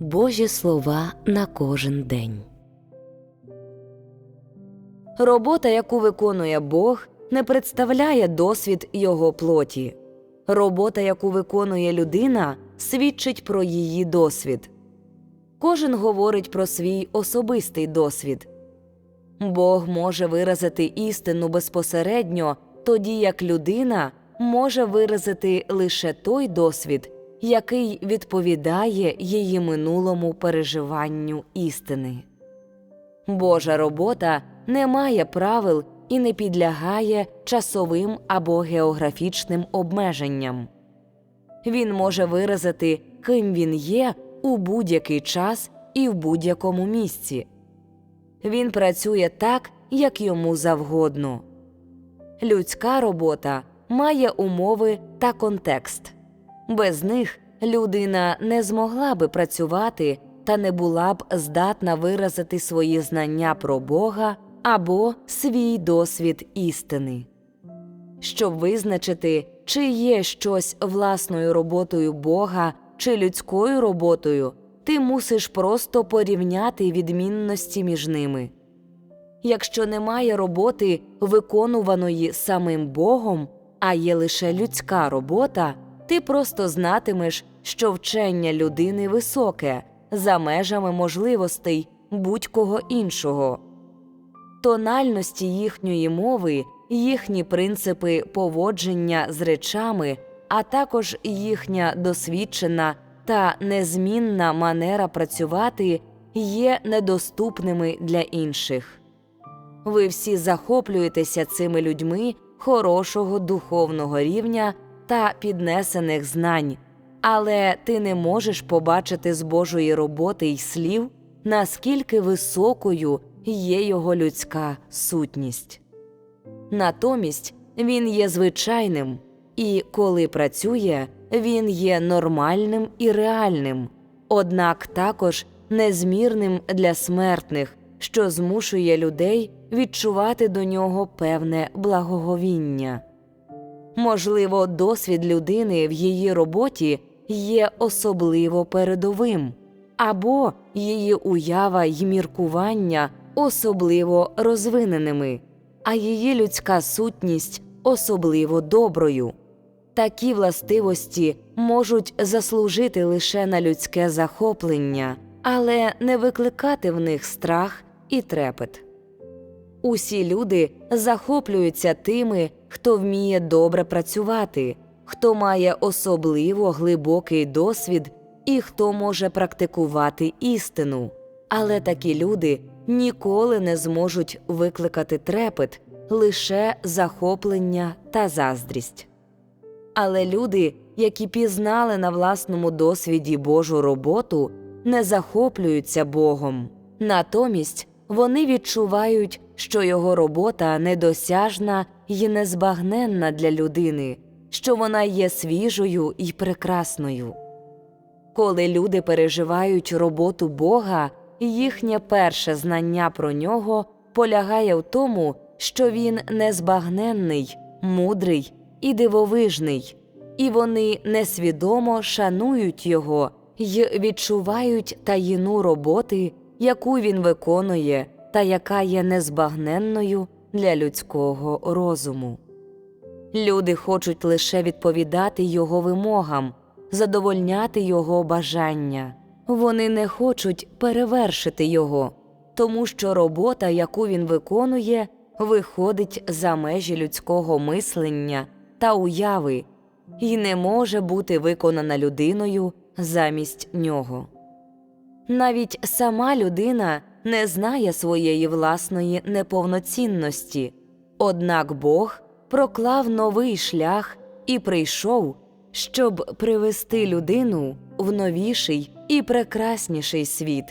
Божі слова на кожен день. Робота, яку виконує Бог, не представляє досвід його плоті. Робота, яку виконує людина, свідчить про її досвід. Кожен говорить про свій особистий досвід. Бог може виразити істину безпосередньо, тоді як людина може виразити лише той досвід, який відповідає її минулому переживанню істини. Божа робота не має правил і не підлягає часовим або географічним обмеженням. Він може виразити, ким він є у будь-який час і в будь-якому місці. Він працює так, як йому завгодно. Людська робота має умови та контекст. Без них людина не змогла би працювати та не була б здатна виразити свої знання про Бога або свій досвід істини. Щоб визначити, чи є щось власною роботою Бога чи людською роботою, ти мусиш просто порівняти відмінності між ними. Якщо немає роботи, виконуваної самим Богом, а є лише людська робота, ти просто знатимеш, що вчення людини високе, за межами можливостей будь-кого іншого. Тональності їхньої мови, їхні принципи поводження з речами, а також їхня досвідчена та незмінна манера працювати є недоступними для інших. Ви всі захоплюєтеся цими людьми хорошого духовного рівня та піднесених знань, але ти не можеш побачити з Божої роботи й слів, наскільки високою є його людська сутність. Натомість він є звичайним, і коли працює, він є нормальним і реальним, однак також незмірним для смертних, що змушує людей відчувати до нього певне благоговіння. Можливо, досвід людини в її роботі є особливо передовим, або її уява й міркування особливо розвиненими, а її людська сутність особливо доброю. Такі властивості можуть заслужити лише на людське захоплення, але не викликати в них страх і трепет. Усі люди захоплюються тими, хто вміє добре працювати, хто має особливо глибокий досвід і хто може практикувати істину. Але такі люди ніколи не зможуть викликати трепет, лише захоплення та заздрість. Але люди, які пізнали на власному досвіді Божу роботу, не захоплюються Богом. Натомість вони відчувають, що його робота недосяжна і незбагненна для людини, що вона є свіжою і прекрасною. Коли люди переживають роботу Бога, їхнє перше знання про нього полягає в тому, що він незбагненний, мудрий і дивовижний, і вони несвідомо шанують його й відчувають таїну роботи, яку він виконує та яка є незбагненною для людського розуму. Люди хочуть лише відповідати його вимогам, задовольняти його бажання. Вони не хочуть перевершити його, тому що робота, яку він виконує, виходить за межі людського мислення та уяви і не може бути виконана людиною замість нього. Навіть сама людина не знає своєї власної неповноцінності, однак Бог проклав новий шлях і прийшов, щоб привести людину в новіший і прекрасніший світ,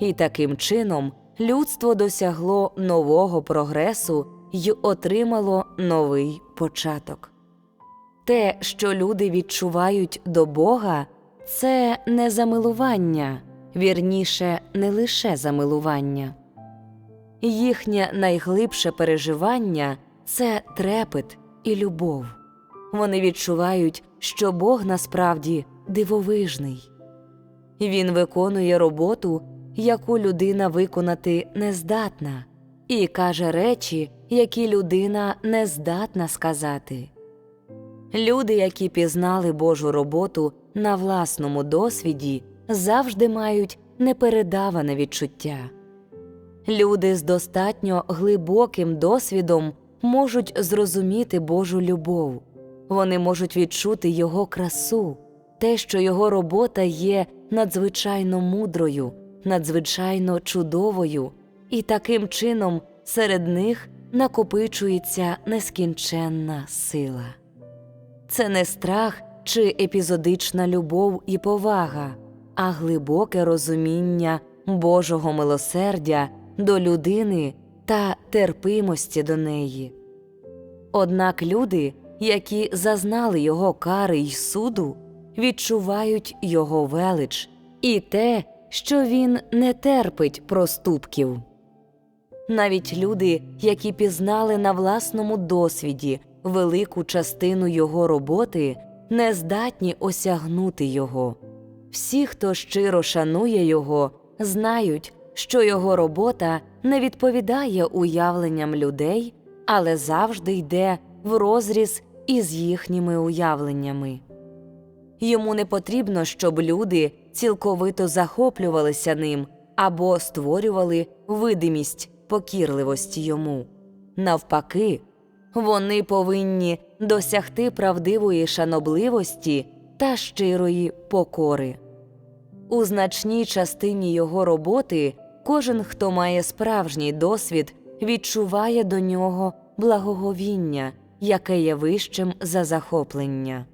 і таким чином людство досягло нового прогресу й отримало новий початок. Те, що люди відчувають до Бога, це не замилування, вірніше, не лише замилування. Їхнє найглибше переживання це трепет і любов. Вони відчувають, що Бог насправді дивовижний. Він виконує роботу, яку людина виконати не здатна, і каже речі, які людина не здатна сказати. Люди, які пізнали Божу роботу на власному досвіді, завжди мають непередаване відчуття. Люди з достатньо глибоким досвідом можуть зрозуміти Божу любов, вони можуть відчути Його красу, те, що Його робота є надзвичайно мудрою, надзвичайно чудовою, і таким чином серед них накопичується нескінченна сила. Це не страх чи епізодична любов і повага, а глибоке розуміння Божого милосердя до людини та терпимості до неї. Однак люди, які зазнали його кари й суду, відчувають його велич і те, що він не терпить проступків. Навіть люди, які пізнали на власному досвіді велику частину його роботи, не здатні осягнути його. Всі, хто щиро шанує його, знають, що його робота не відповідає уявленням людей, але завжди йде в розріз із їхніми уявленнями. Йому не потрібно, щоб люди цілковито захоплювалися ним або створювали видимість покірливості йому. Навпаки, вони повинні досягти правдивої шанобливості та щирої покори. У значній частині його роботи кожен, хто має справжній досвід, відчуває до нього благоговіння, яке є вищим за захоплення.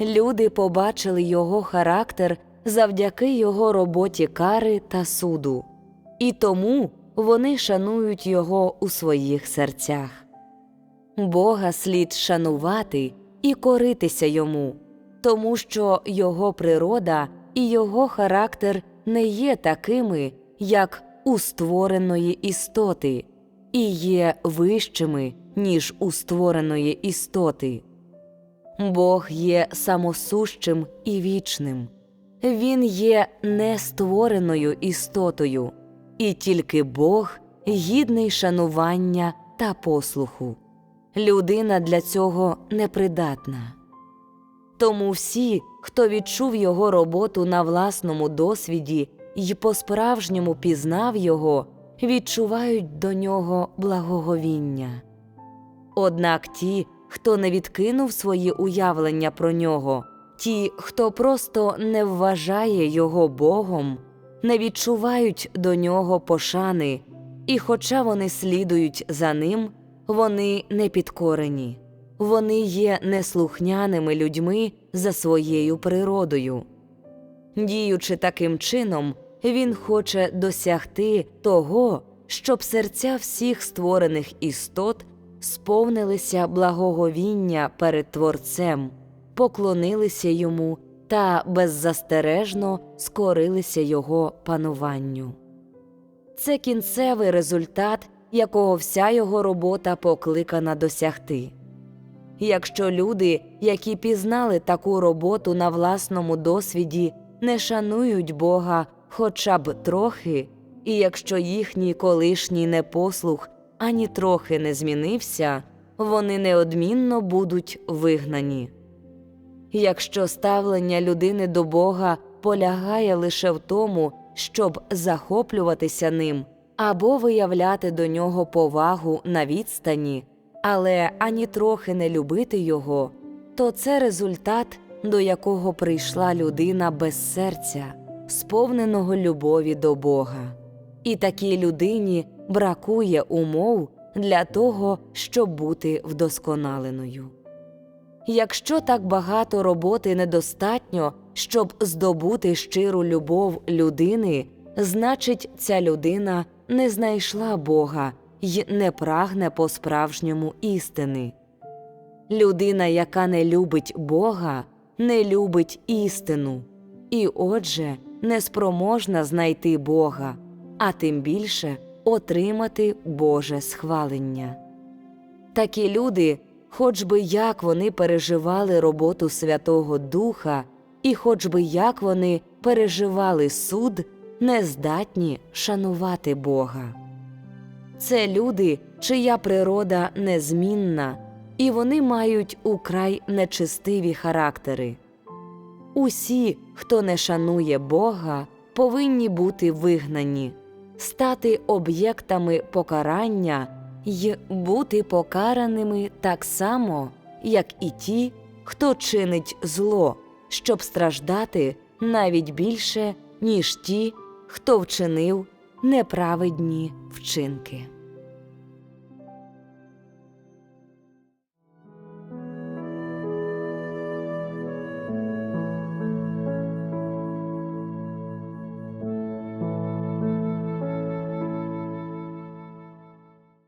Люди побачили його характер завдяки його роботі кари та суду, і тому вони шанують його у своїх серцях. Бога слід шанувати і коритися йому, тому що його природа і його характер не є такими, як у створеної істоти, і є вищими, ніж у створеної істоти. Бог є самосущим і вічним, Він є нествореною істотою, і тільки Бог гідний шанування та послуху. Людина для цього непридатна. Тому всі, хто відчув його роботу на власному досвіді й по-справжньому пізнав його, відчувають до нього благоговіння. Однак ті, хто не відкинув свої уявлення про нього, ті, хто просто не вважає його Богом, не відчувають до нього пошани, і, хоча вони слідують за ним, вони не підкорені, вони є неслухняними людьми за своєю природою. Діючи таким чином, він хоче досягти того, щоб серця всіх створених істот сповнилися благоговіння перед Творцем, поклонилися йому та беззастережно скорилися його пануванню. Це кінцевий результат, якого вся його робота покликана досягти. Якщо люди, які пізнали таку роботу на власному досвіді, не шанують Бога хоча б трохи, і якщо їхній колишній непослух ані трохи не змінився, вони неодмінно будуть вигнані. Якщо ставлення людини до Бога полягає лише в тому, щоб захоплюватися ним або виявляти до нього повагу на відстані, але ані трохи не любити його, то це результат, до якого прийшла людина без серця, сповненого любові до Бога. І такій людині бракує умов для того, щоб бути вдосконаленою. Якщо так багато роботи недостатньо, щоб здобути щиру любов людини, значить, ця людина не знайшла Бога й не прагне по справжньому істини. Людина, яка не любить Бога, не любить істину, і, отже, неспроможна знайти Бога, а тим більше отримати Боже схвалення. Такі люди, хоч би як вони переживали роботу Святого Духа, і хоч би як вони переживали суд, не здатні шанувати Бога. Це люди, чия природа незмінна, і вони мають украй нечистиві характери. Усі, хто не шанує Бога, повинні бути вигнані, стати об'єктами покарання й бути покараними так само, як і ті, хто чинить зло, щоб страждати навіть більше, ніж ті, хто вчинив неправедні вчинки.